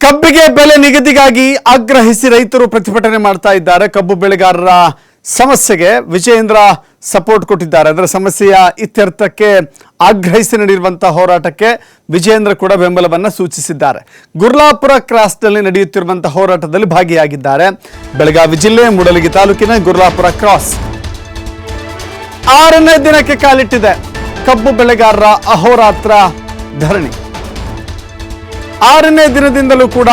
ಕಬ್ಬಿಗೆ ಬೆಲೆ ನಿಗದಿಗಾಗಿ ಆಗ್ರಹಿಸಿ ರೈತರು ಪ್ರತಿಭಟನೆ ಮಾಡ್ತಾ ಇದ್ದಾರೆ. ಕಬ್ಬು ಬೆಳೆಗಾರರ ಸಮಸ್ಯೆಗೆ ವಿಜಯೇಂದ್ರ ಸಪೋರ್ಟ್ ಕೊಟ್ಟಿದ್ದಾರೆ. ಅದರ ಸಮಸ್ಯೆಯ ಇತ್ಯರ್ಥಕ್ಕೆ ಆಗ್ರಹಿಸಿ ನಡೆಯುವಂತಹ ಹೋರಾಟಕ್ಕೆ ವಿಜಯೇಂದ್ರ ಕೂಡ ಬೆಂಬಲವನ್ನು ಸೂಚಿಸಿದ್ದಾರೆ. ಗುರ್ಲಾಪುರ ಕ್ರಾಸ್ನಲ್ಲಿ ನಡೆಯುತ್ತಿರುವಂತಹ ಹೋರಾಟದಲ್ಲಿ ಭಾಗಿಯಾಗಿದ್ದಾರೆ. ಬೆಳಗಾವಿ ಜಿಲ್ಲೆ ಮೂಡಲಗಿ ತಾಲೂಕಿನ ಗುರ್ಲಾಪುರ ಕ್ರಾಸ್. ಆರನೇ ದಿನಕ್ಕೆ ಕಾಲಿಟ್ಟಿದೆ ಕಬ್ಬು ಬೆಳೆಗಾರರ ಅಹೋರಾತ್ರ ಧರಣಿ. ಆರನೇ ದಿನದಿಂದಲೂ ಕೂಡ,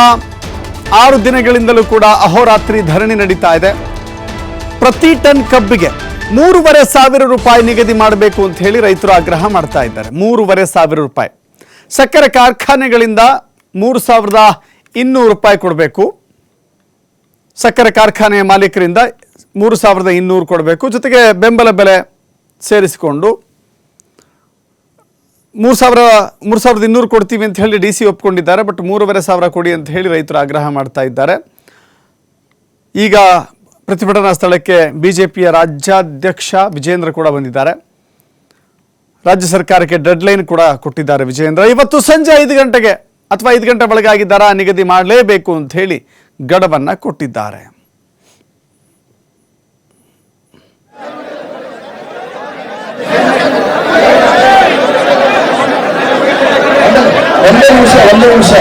ಆರು ದಿನಗಳಿಂದಲೂ ಕೂಡ ಅಹೋರಾತ್ರಿ ಧರಣಿ ನಡೀತಾ ಇದೆ. ಪ್ರತಿ ಟನ್ ಕಬ್ಬಿಗೆ ಮೂರುವರೆ ಸಾವಿರ ರೂಪಾಯಿ ನಿಗದಿ ಮಾಡಬೇಕು ಅಂತ ಹೇಳಿ ರೈತರು ಆಗ್ರಹ ಮಾಡ್ತಾ ಇದ್ದಾರೆ. ಮೂರುವರೆ ಸಾವಿರ ರೂಪಾಯಿ. ಸಕ್ಕರೆ ಕಾರ್ಖಾನೆಗಳಿಂದ ಮೂರು ಸಾವಿರದ ಇನ್ನೂರು ರೂಪಾಯಿ ಕೊಡಬೇಕು. ಸಕ್ಕರೆ ಕಾರ್ಖಾನೆಯ ಮಾಲೀಕರಿಂದ ಮೂರು ಸಾವಿರದ ಇನ್ನೂರು ಕೊಡಬೇಕು. ಜೊತೆಗೆ ಬೆಂಬಲ ಬೆಲೆ ಸೇರಿಸಿಕೊಂಡು ಮೂರು ಸಾವಿರ, ಮೂರು ಸಾವಿರದ ಇನ್ನೂರು ಕೊಡ್ತೀವಿ ಅಂತ ಹೇಳಿ ಡಿ ಸಿ ಒಪ್ಕೊಂಡಿದ್ದಾರೆ, ಬಟ್ ಮೂರುವರೆ ಸಾವಿರ ಕೊಡಿ ಅಂತ ಹೇಳಿ ರೈತರು ಆಗ್ರಹ ಮಾಡ್ತಾ ಇದ್ದಾರೆ. ಈಗ ಪ್ರತಿಭಟನಾ ಸ್ಥಳಕ್ಕೆ ಬಿಜೆಪಿಯ ರಾಜ್ಯಾಧ್ಯಕ್ಷ ವಿಜೇಂದ್ರ ಕೂಡ ಬಂದಿದ್ದಾರೆ. ರಾಜ್ಯ ಸರ್ಕಾರಕ್ಕೆ ಡೆಡ್ಲೈನ್ ಕೂಡ ಕೊಟ್ಟಿದ್ದಾರೆ ವಿಜೇಂದ್ರ. ಇವತ್ತು ಸಂಜೆ ಐದು ಗಂಟೆಗೆ ಅಥವಾ ಐದು ಗಂಟೆ ಒಳಗಾಗಿ ದರ ನಿಗದಿ ಮಾಡಲೇಬೇಕು ಅಂತ ಹೇಳಿ ಗಡವನ್ನು ಕೊಟ್ಟಿದ್ದಾರೆ. ಒಂದೇ ನಿಮಿಷ.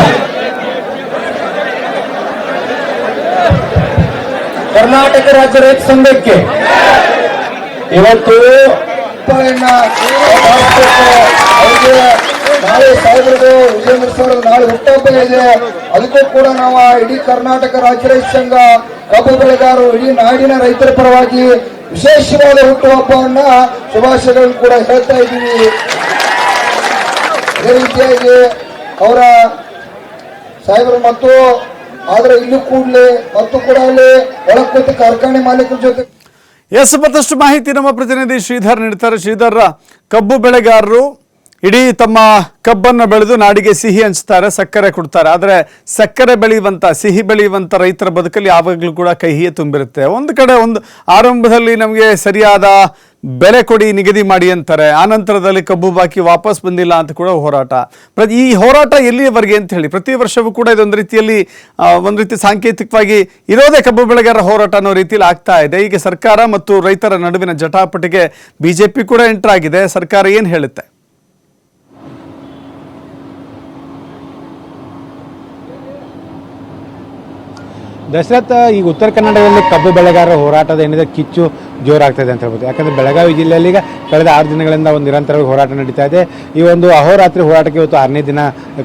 ಕರ್ನಾಟಕ ರಾಜ್ಯ ರೈತ ಸಂಘಕ್ಕೆ ಇವತ್ತು ನಾಳೆ ಸಾವಿರದ ವಿಜೇಂದ್ರ ಸರ್ ನಾಳೆ ಹುಟ್ಟಹಬ್ಬ ಇದೆ. ಅದಕ್ಕೂ ಕೂಡ ನಾವು ಇಡೀ ಕರ್ನಾಟಕ ರಾಜ್ಯ ರೈತ ಸಂಘ ಕಬ್ಬು ಬೆಳೆಗಾರರು ಇಡೀ ನಾಡಿನ ರೈತರ ಪರವಾಗಿ ವಿಶೇಷವಾದ ಹುಟ್ಟುಹಬ್ಬವನ್ನ ಶುಭಾಶಯಗಳನ್ನು ಕೂಡ ಹೇಳ್ತಾ ಇದ್ದೀವಿ. ಅದೇ ರೀತಿಯಾಗಿ ಅವರ ಸಾಹೇಬರು ಮತ್ತು ಆದ್ರೆ ಇಲ್ಲಿ ಕೂಡಲೇ ಮತ್ತು ಕೂಡ ಅಲ್ಲಿ ಕಾರ್ಖಾನೆ ಮಾಲೀಕರ ಜೊತೆ ಎಸ್ ಮತ್ತಷ್ಟು ಮಾಹಿತಿ ನಮ್ಮ ಪ್ರತಿನಿಧಿ ಶ್ರೀಧರ್ ನೀಡ್ತಾರೆ. ಶ್ರೀಧರ್, ಕಬ್ಬು ಬೆಳೆಗಾರರು ಇಡೀ ತಮ್ಮ ಕಬ್ಬನ್ನು ಬೆಳೆದು ನಾಡಿಗೆ ಸಿಹಿ ಹಂಚ್ತಾರೆ, ಸಕ್ಕರೆ ಕೊಡ್ತಾರೆ. ಆದರೆ ಸಕ್ಕರೆ ಬೆಳೆಯುವಂಥ ಸಿಹಿ ಬೆಳೆಯುವಂಥ ರೈತರ ಬದುಕಲ್ಲಿ ಯಾವಾಗಲೂ ಕೂಡ ಕಹಿಯೇ ತುಂಬಿರುತ್ತೆ. ಒಂದು ಕಡೆ ಒಂದು ಆರಂಭದಲ್ಲಿ ನಮಗೆ ಸರಿಯಾದ ಬೆಲೆ ಕೊಡಿ, ನಿಗದಿ ಮಾಡಿ ಅಂತಾರೆ. ಆನಂತರದಲ್ಲಿ ಕಬ್ಬು ಬಾಕಿ ವಾಪಸ್ ಬಂದಿಲ್ಲ ಅಂತ ಕೂಡ ಹೋರಾಟ. ಈ ಹೋರಾಟ ಎಲ್ಲಿಯವರೆಗೆ ಅಂತ ಹೇಳಿ, ಪ್ರತಿ ವರ್ಷವೂ ಕೂಡ ಇದೊಂದು ರೀತಿಯಲ್ಲಿ ಒಂದು ರೀತಿ ಸಾಂಕೇತಿಕವಾಗಿ ಇರೋದೇ ಕಬ್ಬು ಬೆಳೆಗಾರರ ಹೋರಾಟ ಅನ್ನೋ ರೀತಿಯಲ್ಲಿ ಆಗ್ತಾ ಇದೆ. ಈಗ ಸರ್ಕಾರ ಮತ್ತು ರೈತರ ನಡುವಿನ ಜಟಾಪಟಿಗೆ ಬಿಜೆಪಿ ಕೂಡ ಎಂಟ್ರ್ ಆಗಿದೆ ಸರ್ಕಾರ ಏನು ಹೇಳುತ್ತೆ? ದಶರಥ ಈಗ ಉತ್ತರ ಕನ್ನಡದಲ್ಲಿ ಕಬ್ಬು ಬೆಳೆಗಾರರ ಹೋರಾಟದ ಏನಿದೆ ಕಿಚ್ಚು ಜೋರಾಗ್ತದೆ ಅಂತ ಹೇಳ್ಬೋದು. ಯಾಕಂದರೆ ಬೆಳಗಾವಿ ಜಿಲ್ಲೆಯಲ್ಲಿ ಈಗ ಕಳೆದ ಆರು ದಿನಗಳಿಂದ ಒಂದು ನಿರಂತರವಾಗಿ ಹೋರಾಟ ನಡೀತಾ ಇದೆ. ಈ ಒಂದು ಅಹೋರಾತ್ರಿ ಹೋರಾಟಕ್ಕೆ ಇವತ್ತು ಆರನೇ ದಿನ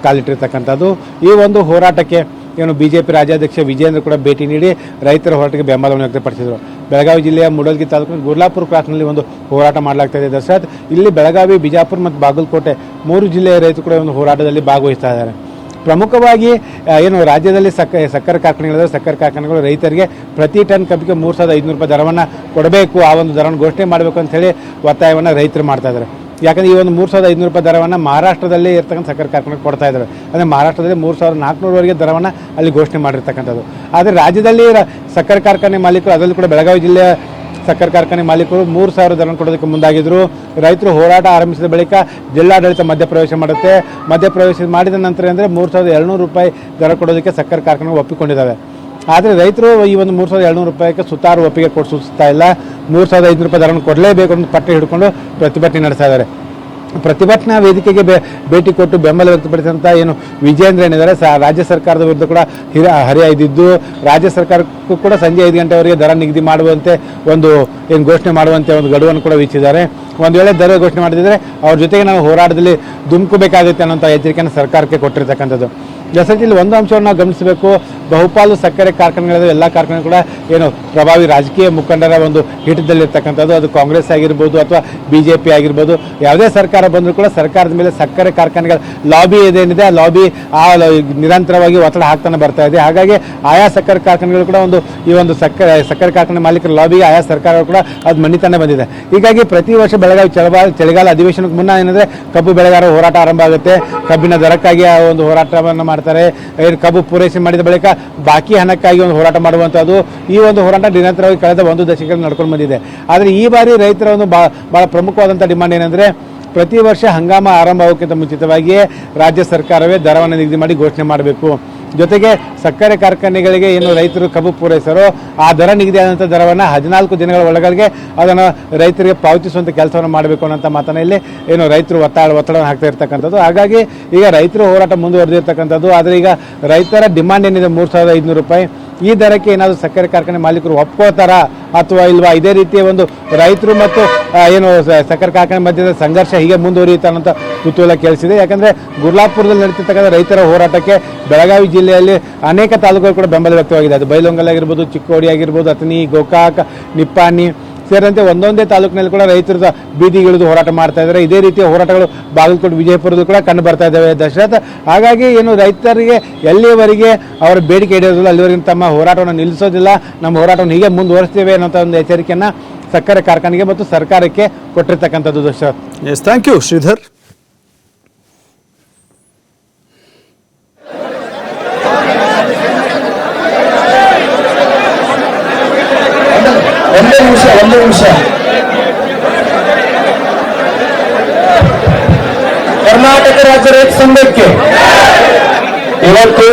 ಕಾಲಿಟ್ಟಿರ್ತಕ್ಕಂಥದ್ದು. ಈ ಒಂದು ಹೋರಾಟಕ್ಕೆ ಏನು ಬಿ ಜೆ ಪಿ ರಾಜ್ಯಾಧ್ಯಕ್ಷ ವಿಜೇಂದ್ರ ಕೂಡ ಭೇಟಿ ನೀಡಿ ರೈತರ ಹೋರಾಟಕ್ಕೆ ಬೆಂಬಲವನ್ನು ವ್ಯಕ್ತಪಡಿಸಿದರು. ಬೆಳಗಾವಿ ಜಿಲ್ಲೆಯ ಮೂಡಲ್ಗಿ ತಾಲೂಕಿನ ಗುರ್ಲಾಪುರ ಕ್ರಾಸ್ನಲ್ಲಿ ಒಂದು ಹೋರಾಟ ಮಾಡಲಾಗ್ತಾ ಇದೆ ದಸರಾತ್. ಇಲ್ಲಿ ಬೆಳಗಾವಿ, ಬಿಜಾಪುರ ಮತ್ತು ಬಾಗಲಕೋಟೆ ಮೂರು ಜಿಲ್ಲೆಯ ರೈತರು ಕೂಡ ಒಂದು ಹೋರಾಟದಲ್ಲಿ ಭಾಗವಹಿಸ್ತಾ ಇದ್ದಾರೆ. ಪ್ರಮುಖವಾಗಿ ಏನು ರಾಜ್ಯದಲ್ಲಿ ಸಕ್ಕ ಸಕ್ಕರೆ ಕಾರ್ಖಾನೆಗಳಿವೆ ಸಕ್ಕರೆ ಕಾರ್ಖಾನೆಗಳು ರೈತರಿಗೆ ಪ್ರತಿ ಟನ್ ಕಬ್ಬಿಗೆ ಮೂರು ಸಾವಿರದ ಐದುನೂರು ರೂಪಾಯಿ ದರವನ್ನು ಕೊಡಬೇಕು. ಆ ಒಂದು ದರವನ್ನು ಘೋಷಣೆ ಮಾಡಬೇಕು ಅಂತೇಳಿ ಒತ್ತಾಯವನ್ನು ರೈತರು ಮಾಡ್ತಾ ಇದ್ದಾರೆ. ಯಾಕಂದರೆ ಈ ಒಂದು ಮೂರು ಸಾವಿರದ ಐದುನೂರು ರೂಪಾಯಿ ದರವನ್ನು ಮಹಾರಾಷ್ಟ್ರದಲ್ಲಿ ಇರ್ತಕ್ಕಂಥ ಸಕ್ಕರೆ ಕಾರ್ಖಾನೆಗೆ ಕೊಡ್ತಾ ಇದ್ದಾರೆ ಅಂದರೆ ಮಹಾರಾಷ್ಟ್ರದಲ್ಲಿ ಮೂರು ಸಾವಿರದ ನಾಲ್ಕುನೂರವರೆಗೆ ದರವನ್ನು ಅಲ್ಲಿ ಘೋಷಣೆ ಮಾಡಿರ್ತಕ್ಕಂಥದ್ದು. ಆದರೆ ರಾಜ್ಯದಲ್ಲಿ ಸಕ್ಕರೆ ಕಾರ್ಖಾನೆ ಮಾಲೀಕರು ಅದರಲ್ಲೂ ಕೂಡ ಬೆಳಗಾವಿ ಜಿಲ್ಲೆಯ ಸಕ್ಕರೆ ಕಾರ್ಖಾನೆ ಮಾಲೀಕರು ಮೂರು ಸಾವಿರ ದರ ಕೊಡೋದಕ್ಕೆ ಮುಂದಾಗಿದ್ದರು ರೈತರು ಹೋರಾಟ ಆರಂಭಿಸಿದ ಬಳಿಕ ಜಿಲ್ಲಾಡಳಿತ ಮಧ್ಯಪ್ರವೇಶ ಮಾಡುತ್ತೆ. ಮಧ್ಯಪ್ರವೇಶ ಮಾಡಿದ ನಂತರ ಅಂದರೆ ಮೂರು ಸಾವಿರದ ಏಳ್ನೂರು ರೂಪಾಯಿ ದರ ಕೊಡೋದಕ್ಕೆ ಸಕ್ಕರೆ ಕಾರ್ಖಾನೆ ಒಪ್ಪಿಕೊಂಡಿದ್ದಾವೆ ಆದರೆ ರೈತರು ಈ ಒಂದು ಮೂರು ಸಾವಿರದ ಏಳ್ನೂರು ರೂಪಾಯಿಗೆ ಸುತ್ತಾರು ಒಪ್ಪಿಗೆ ಕೊಡಿಸುತ್ತಾ ಇಲ್ಲ ಮೂರು ಸಾವಿರದ ಐದುನೂರು ರೂಪಾಯಿ ದರವನ್ನು ಕೊಡಲೇಬೇಕು ಅಂತ ಪಟ್ಟಿ ಹಿಡ್ಕೊಂಡು ಪ್ರತಿಭಟನೆ ನಡೆಸ್ತಾ ಇದ್ದಾರೆ. ಪ್ರತಿಭಟನಾ ವೇದಿಕೆಗೆ ಭೇಟಿ ಕೊಟ್ಟು ಬೆಂಬಲ ವ್ಯಕ್ತಪಡಿಸಿದಂಥ ಏನು ವಿಜೇಂದ್ರ ಏನಿದ್ದಾರೆ ಸ ರಾಜ್ಯ ಸರ್ಕಾರದ ವಿರುದ್ಧ ಕೂಡ ಹಿರ ಹರಿಯಾಯ್ದಿದ್ದು ರಾಜ್ಯ ಸರ್ಕಾರಕ್ಕೂ ಕೂಡ ಸಂಜೆ ಐದು ಗಂಟೆವರೆಗೆ ದರ ನಿಗದಿ ಮಾಡುವಂತೆ ಒಂದು ಏನು ಘೋಷಣೆ ಮಾಡುವಂತೆ ಒಂದು ಗಡುವನ್ನು ಕೂಡ ವಿಚಿದ್ದಾರೆ ಒಂದು ವೇಳೆ ದರ ಘೋಷಣೆ ಮಾಡಿದರೆ ಅವ್ರ ಜೊತೆಗೆ ನಾವು ಹೋರಾಟದಲ್ಲಿ ಧುಮುಕಬೇಕಾಗುತ್ತೆ ಅನ್ನೋಂಥ ಎಚ್ಚರಿಕೆಯನ್ನು ಸರ್ಕಾರಕ್ಕೆ ಕೊಟ್ಟಿರ್ತಕ್ಕಂಥದ್ದು. ಜೊತೆಗೆ ಇಲ್ಲಿ ಒಂದು ಅಂಶವನ್ನು ನಾವು ಗಮನಿಸಬೇಕು. ಬಹುಪಾಲು ಸಕ್ಕರೆ ಕಾರ್ಖಾನೆಗಳಿದೆ, ಎಲ್ಲ ಕಾರ್ಖಾನೆ ಕೂಡ ಏನು ಪ್ರಭಾವಿ ರಾಜಕೀಯ ಮುಖಂಡರ ಒಂದು ಹಿಟದಲ್ಲಿರ್ತಕ್ಕಂಥದ್ದು ಅದು ಕಾಂಗ್ರೆಸ್ ಆಗಿರ್ಬೋದು ಅಥವಾ ಬಿ ಜೆ ಪಿ ಆಗಿರ್ಬೋದು. ಯಾವುದೇ ಸರ್ಕಾರ ಬಂದರೂ ಕೂಡ ಸರ್ಕಾರದ ಮೇಲೆ ಸಕ್ಕರೆ ಕಾರ್ಖಾನೆಗಳ ಲಾಬಿ ಏನೇನಿದೆ, ಆ ಲಾಬಿ ಆ ನಿರಂತರವಾಗಿ ಒತ್ತಡ ಹಾಕ್ತಾನೆ ಬರ್ತಾ ಇದೆ. ಹಾಗಾಗಿ ಆಯಾ ಸಕ್ಕರೆ ಕಾರ್ಖಾನೆಗಳು ಕೂಡ ಒಂದು ಈ ಒಂದು ಸಕ್ಕರೆ ಸಕ್ಕರೆ ಕಾರ್ಖಾನೆ ಮಾಲೀಕರ ಲಾಬಿಗೆ ಆಯಾ ಸರ್ಕಾರಗಳು ಕೂಡ ಅದು ಮಣಿತಾನೆ ಬಂದಿದೆ. ಹೀಗಾಗಿ ಪ್ರತಿ ವರ್ಷ ಬೆಳಗಾವಿ ಚಳಗಾಲ ಚಳಿಗಾಲ ಅಧಿವೇಶನಕ್ಕೆ ಮುನ್ನ ಏನಂದರೆ ಕಬ್ಬು ಬೆಳೆಗಾರ ಹೋರಾಟ ಆರಂಭ ಆಗುತ್ತೆ. ಕಬ್ಬಿನ ದರಕ್ಕಾಗಿ ಆ ಒಂದು ಹೋರಾಟವನ್ನು ಮಾಡ್ತಾರೆ. ಏನು ಕಬ್ಬು ಪೂರೈಕೆ ಮಾಡಿದ ಬಳಿಕ ಬಾಕಿ ಹಣಕ್ಕಾಗಿ ಒಂದು ಹೋರಾಟ ಮಾಡುವಂಥದ್ದು ಈ ಒಂದು ಹೋರಾಟ ನಿರಂತರವಾಗಿ ಕಳೆದ ಒಂದು ದಶಕದಲ್ಲಿ ನಡ್ಕೊಂಡು ಬಂದಿದೆ. ಆದರೆ ಈ ಬಾರಿ ರೈತರ ಒಂದು ಭಾಳ ಪ್ರಮುಖವಾದಂಥ ಡಿಮಾಂಡ್ ಏನಂದರೆ ಪ್ರತಿ ವರ್ಷ ಹಂಗಾಮ ಆರಂಭ ಆಗೋಕ್ಕಿಂತ ಮುಂಚಿತವಾಗಿಯೇ ರಾಜ್ಯ ಸರ್ಕಾರವೇ ದರವನ್ನು ನಿಗದಿ ಮಾಡಿ ಘೋಷಣೆ ಮಾಡಬೇಕು. ಜೊತೆಗೆ ಸಕ್ಕರೆ ಕಾರ್ಖಾನೆಗಳಿಗೆ ಏನು ರೈತರು ಕಬ್ಬು ಪೂರೈಸರೋ, ಆ ದರ ನಿಗದಿಯಾದಂಥ ದರವನ್ನು ಹದಿನಾಲ್ಕು ದಿನಗಳ ಒಳಗಾಗಿ ಅದನ್ನು ರೈತರಿಗೆ ಪಾವತಿಸುವಂಥ ಕೆಲಸವನ್ನು ಮಾಡಬೇಕು ಅನ್ನೋಂಥ ಮಾತನ್ನು ಇಲ್ಲಿ ಏನು ರೈತರು ಒತ್ತಾಳ ಒತ್ತಡವನ್ನು ಹಾಕ್ತಾ ಇರ್ತಕ್ಕಂಥದ್ದು. ಹಾಗಾಗಿ ಈಗ ರೈತರು ಹೋರಾಟ ಮುಂದುವರೆದಿರ್ತಕ್ಕಂಥದ್ದು. ಆದರೆ ಈಗ ರೈತರ ಡಿಮಾಂಡ್ ಏನಿದೆ? ಮೂರು ಸಾವಿರದ ಐದುನೂರು ರೂಪಾಯಿ. ಈ ದರಕ್ಕೆ ಏನಾದರೂ ಸಕ್ಕರೆ ಕಾರ್ಖಾನೆ ಮಾಲೀಕರು ಒಪ್ಕೋತಾರಾ ಅಥವಾ ಇಲ್ವಾ? ಇದೇ ರೀತಿಯ ಒಂದು ರೈತರು ಮತ್ತು ಏನು ಸಕ್ಕರೆ ಕಾರ್ಖಾನೆ ಮಧ್ಯದ ಸಂಘರ್ಷ ಹೀಗೆ ಮುಂದುವರಿಯುತ್ತಾನಂತ ಕುತೂಹಲ ಕೇಳಿಸಿದೆ. ಯಾಕಂದರೆ ಗುರ್ಲಾಪುರದಲ್ಲಿ ನಡೀತಿರ್ತಕ್ಕಂಥ ರೈತರ ಹೋರಾಟಕ್ಕೆ ಬೆಳಗಾವಿ ಜಿಲ್ಲೆಯಲ್ಲಿ ಅನೇಕ ತಾಲೂಕುಗಳು ಕೂಡ ಬೆಂಬಲ ವ್ಯಕ್ತವಾಗಿದೆ. ಅದು ಬೈಲೊಂಗಲ್ ಆಗಿರ್ಬೋದು, ಚಿಕ್ಕೋಡಿ ಆಗಿರ್ಬೋದು ಅಥನಿ ಗೋಕಾಕ್, ನಿಪ್ಪಾಣಿ ಸೇರಿದಂತೆ ಒಂದೊಂದೇ ತಾಲೂಕಿನಲ್ಲಿ ಕೂಡ ರೈತರು ಬೀದಿಗಿಳಿದು ಹೋರಾಟ ಮಾಡ್ತಾ ಇದ್ದಾರೆ. ಇದೇ ರೀತಿಯ ಹೋರಾಟಗಳು ಬಾಗಲಕೋಟೆ ವಿಜಯಪುರದಲ್ಲೂ ಕೂಡ ಕಂಡು ಬರ್ತಾ ಇದ್ದಾವೆ ದಶರಥ. ಹಾಗಾಗಿ ಏನು ರೈತರಿಗೆ ಎಲ್ಲಿಯವರೆಗೆ ಅವರ ಬೇಡಿಕೆ ಇಡೋದಿಲ್ಲ ಅಲ್ಲಿವರೆಗೆ ತಮ್ಮ ಹೋರಾಟವನ್ನು ನಿಲ್ಲಿಸೋದಿಲ್ಲ, ನಮ್ಮ ಹೋರಾಟವನ್ನು ಹೀಗೆ ಮುಂದುವರಿಸ್ತೇವೆ ಅನ್ನೋಂಥ ಒಂದು ಎಚ್ಚರಿಕೆಯನ್ನು ಸಕ್ಕರೆ ಕಾರ್ಖಾನೆಗೆ ಮತ್ತು ಸರ್ಕಾರಕ್ಕೆ ಕೊಟ್ಟಿರ್ತಕ್ಕಂಥದ್ದು Dasharath. Yes thank you Sridhar ಒಂದೇ ನಿಮಿಷ ಒಂದೇ ನಿಮಿಷ ಕರ್ನಾಟಕ ರಾಜ್ಯ ರೈತ ಸಂಘಕ್ಕೆ ಇವತ್ತು